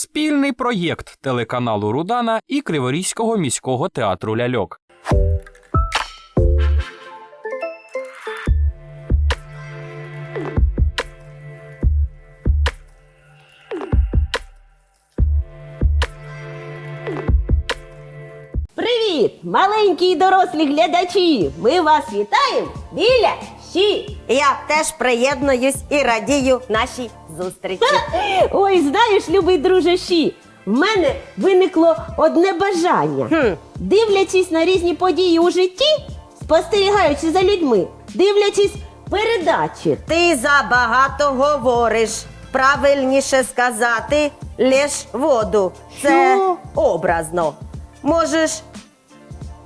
Спільний проєкт телеканалу Рудана і Криворізького міського театру ляльок. Привіт, маленькі і дорослі глядачі! Ми вас вітаємо біля щі. Я теж приєднуюсь і радію нашій зустрічі. Ой, знаєш, любий друже щі, в мене виникло одне бажання. Хм. Дивлячись на різні події у житті, спостерігаючи за людьми, дивлячись передачі. Ти забагато говориш. Правильніше сказати лиш воду. Це Що? образно. Можеш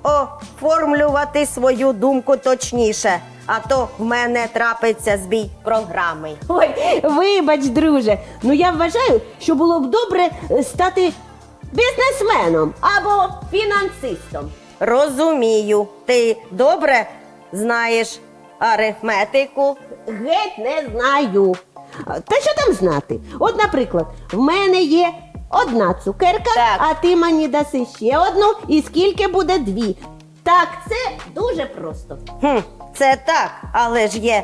оформлювати свою думку точніше, а то в мене трапиться збій програми. Ой, вибач, друже. Ну я вважаю, що було б добре е, стати бізнесменом або фінансистом. Розумію, ти добре знаєш арифметику. Геть не знаю. А, Та що там знати? От, наприклад, в мене є одна цукерка, Так. а ти мені даси ще одну, і скільки буде дві. Так, це дуже просто. Хм, це так, але ж є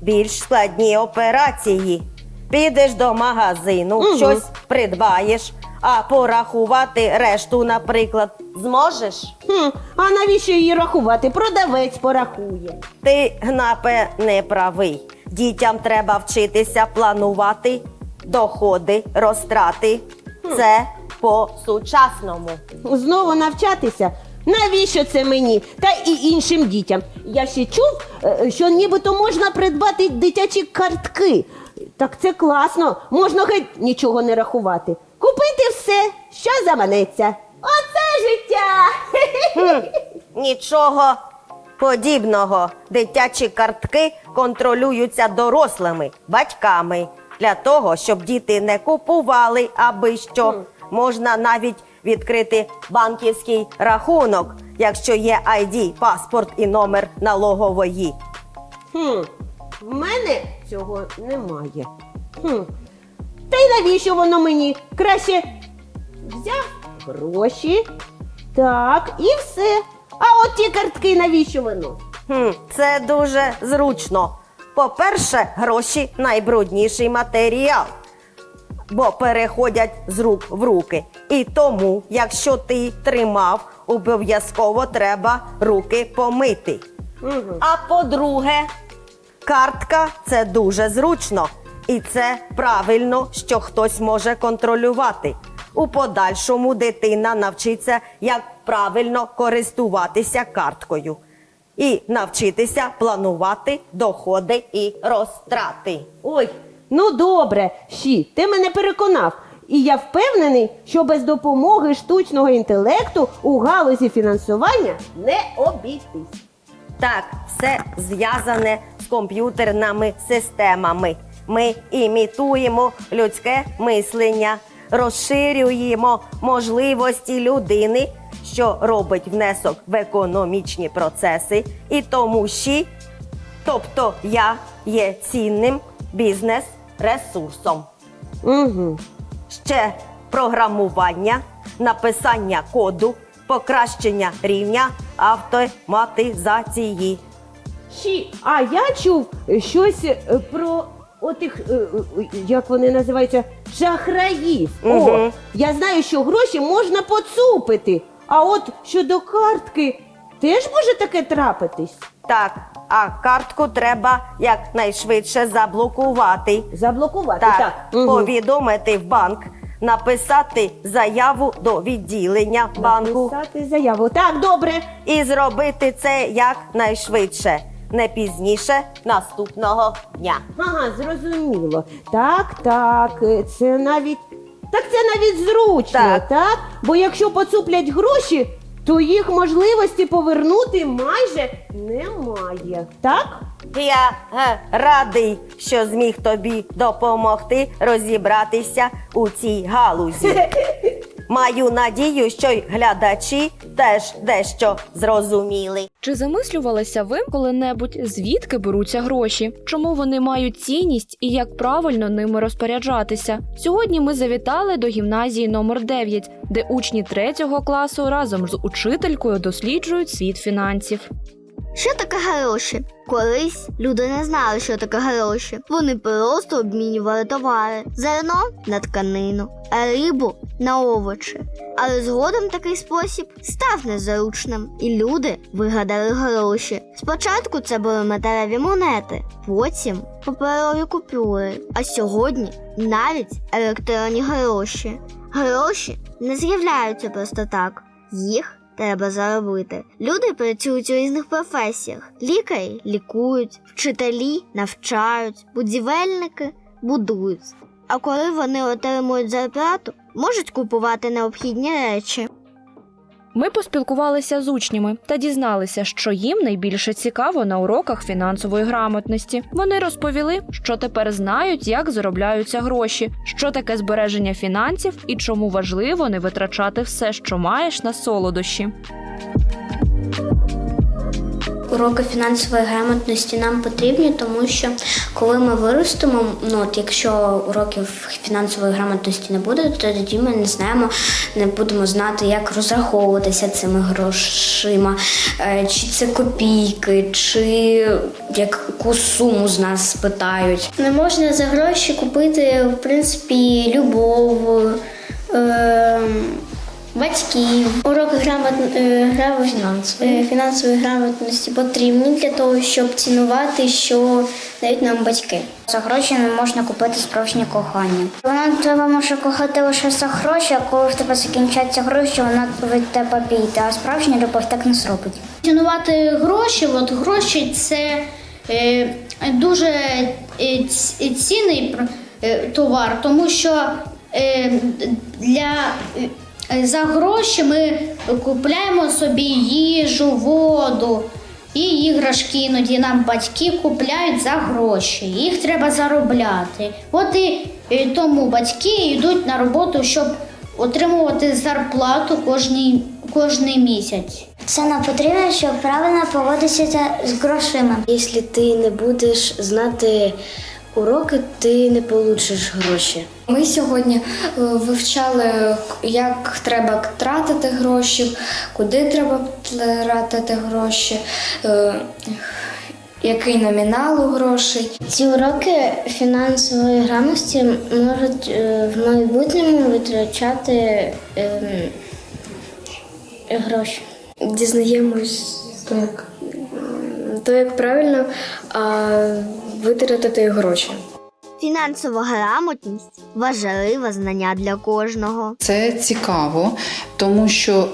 більш складні операції. Підеш до магазину, Мгм. щось придбаєш, а порахувати решту, наприклад, зможеш? Хм, а навіщо її рахувати? Продавець порахує. Ти, Гнапе, не правий. Дітям треба вчитися планувати доходи, розтрати. Це по-сучасному. Знову навчатися. Навіщо це мені та і іншим дітям? Я ще чув, е, що нібито можна придбати дитячі картки. Так це класно, можна геть нічого не рахувати. Купити все, що заманеться. Оце життя! Хм, нічого подібного. Дитячі картки контролюються дорослими, батьками. Для того, щоб діти не купували аби що. Можна навіть відкрити банківський рахунок, якщо є ID, паспорт і номер налогової. Хм, в мене цього немає. Хм. Та й навіщо воно мені? Краще взяв гроші. Так, і все. А от ті картки навіщо воно? Хм, це дуже зручно. По-перше, гроші найбрудніший матеріал, бо переходять з рук в руки. І тому, якщо ти тримав, обов'язково треба руки помити. Угу. А по-друге, картка це дуже зручно. І це правильно, що хтось може контролювати. У подальшому дитина навчиться, як правильно користуватися карткою. І навчитися планувати доходи і розтрати. Ой, ну добре, Щі, ти мене переконав. І я впевнений, що без допомоги штучного інтелекту у галузі фінансування не обійтись. Так, все зв'язане з комп'ютерними системами. Ми імітуємо людське мислення, розширюємо можливості людини, що робить внесок в економічні процеси, і тому ще, тобто я є цінним бізнес-ресурсом. Угу. Ще програмування, написання коду, покращення рівня автоматизації. Щі, а я чув е, щось е, про отих, е, е, як вони називаються, шахраїв. О, Мгм. я знаю, що гроші можна поцупити. А от щодо картки, теж може таке трапитись. Так, а картку треба якнайшвидше заблокувати. Заблокувати. Так, Так. Повідомити в банк, написати заяву до відділення банку Написати заяву. Так, добре. і зробити це якнайшвидше, не пізніше наступного дня. Ага, зрозуміло. Так, так, е, це навіть. Так це навіть зручно, Так. так? Бо якщо поцуплять гроші, то їх можливості повернути майже немає. Так? Я е, радий, що зміг тобі допомогти розібратися у цій галузі. Маю надію, що й глядачі теж дещо зрозуміли. Чи замислювалися ви коли-небудь, звідки беруться гроші? Чому вони мають цінність і як правильно ними розпоряджатися? Сьогодні ми завітали до гімназії номер 9, де учні третього класу разом з учителькою досліджують світ фінансів. Що таке гроші? Колись люди не знали, що таке гроші. Вони просто обмінювали товари, зерно на тканину, а рибу на овочі. Але згодом такий спосіб став незручним, і люди вигадали гроші. Спочатку це були металеві монети, потім паперові купюри, а сьогодні навіть електронні гроші. Гроші не з'являються просто так. Їх треба заробити. Люди працюють у різних професіях: лікарі лікують, вчителі навчають, будівельники будують. А коли вони отримують зарплату, можуть купувати необхідні речі. Ми поспілкувалися з учнями та дізналися, що їм найбільше цікаво на уроках фінансової грамотності. Вони розповіли, що тепер знають, як заробляються гроші, що таке збереження фінансів і чому важливо не витрачати все, що маєш на солодощі. Уроки фінансової грамотності нам потрібні, тому що коли ми виростемо, ну от якщо уроків фінансової грамотності не буде, то тоді ми не знаємо, не будемо знати, як розраховуватися цими грошима, Е, чи це копійки, чи яку суму з нас спитають. Не можна за гроші купити, в принципі, любов, е, батьків. Уроки грамот, е, е, фінансової грамотності потрібні для того, щоб цінувати, що дають нам батьки. За гроші не можна купити справжнє кохання. Вона тебе може кохати лише за гроші, а коли в тебе закінчаться гроші, вона від тебе піде, а справжня любов так не зробить. Цінувати гроші, от гроші це е, дуже е, цінний товар, тому що е, для, за гроші ми купляємо собі їжу, воду. І іграшки іноді нам батьки купляють за гроші. Їх треба заробляти. От і е, тому батьки йдуть на роботу, щоб отримувати зарплату кожний, кожний місяць. Це нам потрібно, щоб правильно поводитися з грошима. Якщо ти не будеш знати уроки, ти не получиш гроші. Ми сьогодні е, вивчали, як треба тратити гроші, куди треба тратити гроші, е, який номінал у грошей. Ці уроки фінансової грамотності можуть е, в майбутньому витрачати ем, гроші. Дізнаємось, то як, то як правильно а, витратити гроші. Фінансова грамотність важливе знання для кожного. Це цікаво, тому що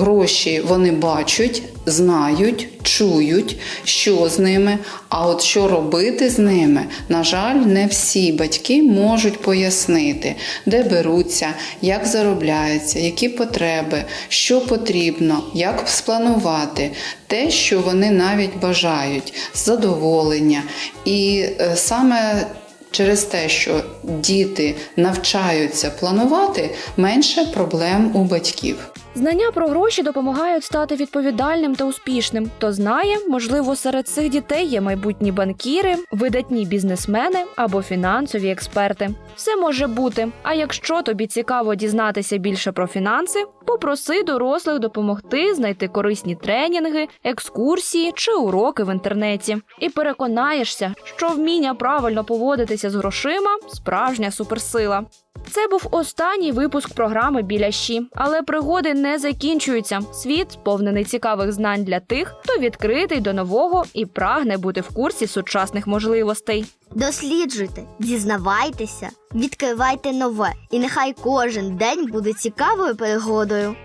гроші вони бачать, знають, чують, що з ними. А от що робити з ними, на жаль, не всі батьки можуть пояснити, де беруться, як заробляються, які потреби, що потрібно, як спланувати те, що вони навіть бажають, задоволення. І е, саме Через те, що діти навчаються планувати, менше проблем у батьків. Знання про гроші допомагають стати відповідальним та успішним. Хто знає, можливо, серед цих дітей є майбутні банкіри, видатні бізнесмени або фінансові експерти. Все може бути. А якщо тобі цікаво дізнатися більше про фінанси, попроси дорослих допомогти знайти корисні тренінги, екскурсії чи уроки в інтернеті. І переконаєшся, що вміння правильно поводитися з грошима справжня суперсила. Це був останній випуск програми Біля щі, але пригоди не закінчуються. Світ сповнений цікавих знань для тих, хто відкритий до нового і прагне бути в курсі сучасних можливостей. Досліджуйте, дізнавайтеся, відкривайте нове, і нехай кожен день буде цікавою пригодою.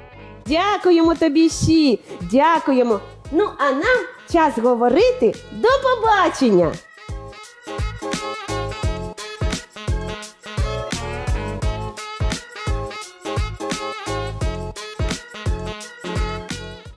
Дякуємо тобі Ші! дякуємо. Ну а нам час говорити до побачення.